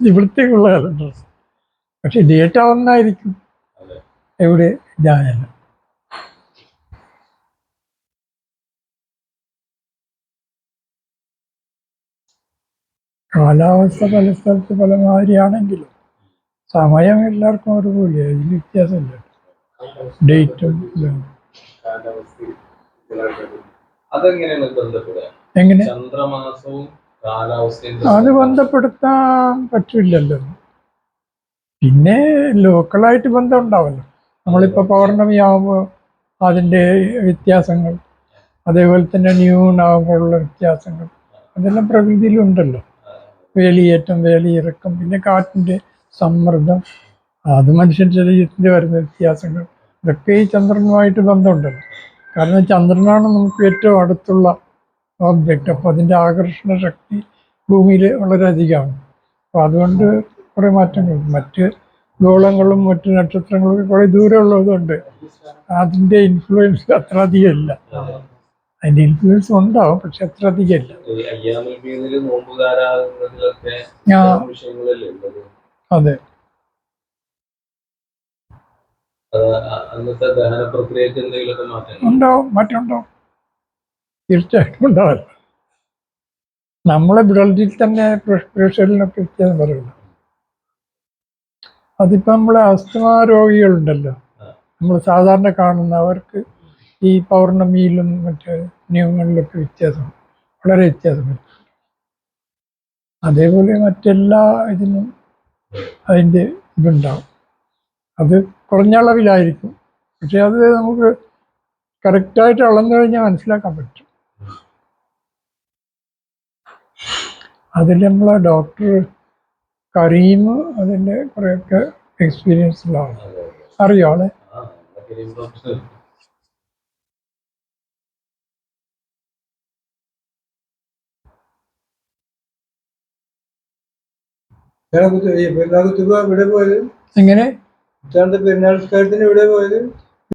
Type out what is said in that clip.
ഇവിടത്തേക്കുള്ള calendar പക്ഷെ data ഒന്നായിരിക്കും. എവിടെ? ഇതായാലും കാലാവസ്ഥ പല സ്ഥലത്ത് പല മാതിരിയാണെങ്കിലും സമയം എല്ലാവർക്കും ഒരുപോലെ അതിൽ വ്യത്യാസമില്ല. ഡേറ്റും എങ്ങനെ? അത് ബന്ധപ്പെടുത്താൻ പറ്റില്ലല്ലോ. പിന്നെ ലോക്കലായിട്ട് ബന്ധം ഉണ്ടാവല്ലോ. നമ്മളിപ്പോൾ പൗർണമി ആകുമ്പോൾ അതിന്റെ വ്യത്യാസങ്ങൾ അതേപോലെ തന്നെ ന്യൂൺ ആവുമ്പോഴുള്ള വ്യത്യാസങ്ങൾ അതെല്ലാം പ്രകൃതിയിലുണ്ടല്ലോ. വേലിയേറ്റം വേലിയിറക്കം പിന്നെ കാറ്റിന്റെ സമ്മർദ്ദം അത് മനുഷ്യൻ ശരീരത്തിന്റെ വരുന്ന വ്യത്യാസങ്ങൾ ഇതൊക്കെ ഈ ചന്ദ്രനുമായിട്ട് ബന്ധമുണ്ടല്ലോ. കാരണം ചന്ദ്രനാണ് നമുക്ക് ഏറ്റവും അടുത്തുള്ള ഓബ്ജക്റ്റ് അപ്പോൾ അതിന്റെ ആകർഷണ ശക്തി ഭൂമിയിൽ വളരെയധികമാണ് അപ്പോൾ അതുകൊണ്ട് കുറേ മാറ്റങ്ങൾ. മറ്റ് ഗോളങ്ങളും മറ്റ് നക്ഷത്രങ്ങളും കുറേ ദൂരമുള്ളതുകൊണ്ട് അതിന്റെ ഇൻഫ്ലുവൻസ് അത്ര അധികം ഇല്ല. അതിന്റെ ഇൻഫ്ലുവൻസ് ഉണ്ടാവും പക്ഷെ അത്ര അധികം ഇല്ല. ഈ അയ്യാമൽ ബീനിൽ നോമ്പുകാരാകുന്നതിലൊക്കെ ആ. ഇത്തരം വിഷയങ്ങളല്ലേ ഉള്ളത്? അതെ. അത് അ- അന്നത്തെ ദഹന പ്രക്രിയക്ക് എന്തെങ്കിലുമൊക്കെ മാറ്റം ഉണ്ടാവും മാറ്റമുണ്ടാവും തീർച്ചയായിട്ടും ഉണ്ടാവില്ല നമ്മളെ ബ്ലഡിൽ തന്നെ പ്രഷറിനൊക്കെ വ്യത്യാസം പറയുന്നു അതിപ്പോൾ നമ്മളെ അസ്തമ രോഗികളുണ്ടല്ലോ. നമ്മൾ സാധാരണ കാണുന്ന അവർക്ക് ഈ പൗർണമിയിലും മറ്റ് നിയമങ്ങളിലൊക്കെ വ്യത്യാസം വളരെ വ്യത്യാസം അതേപോലെ മറ്റെല്ലാ ഇതിനും അതിന്റെ ഇതുണ്ടാവും. അത് കുറഞ്ഞ അളവിലായിരിക്കും. പക്ഷെ അത് നമുക്ക് കറക്റ്റായിട്ട് അളന്നു കഴിഞ്ഞാൽ മനസ്സിലാക്കാൻ പറ്റും. അതിൽ നമ്മളെ ഡോക്ടർ കരീം അതിന്റെ കുറേയൊക്കെ എക്സ്പീരിയൻസ് ഉള്ള ആളാണ് അറിയോ ആളെ? എങ്ങനെ? പെരുന്നാൾ നിസ്കാരത്തിന് ഇവിടെ പോയത്?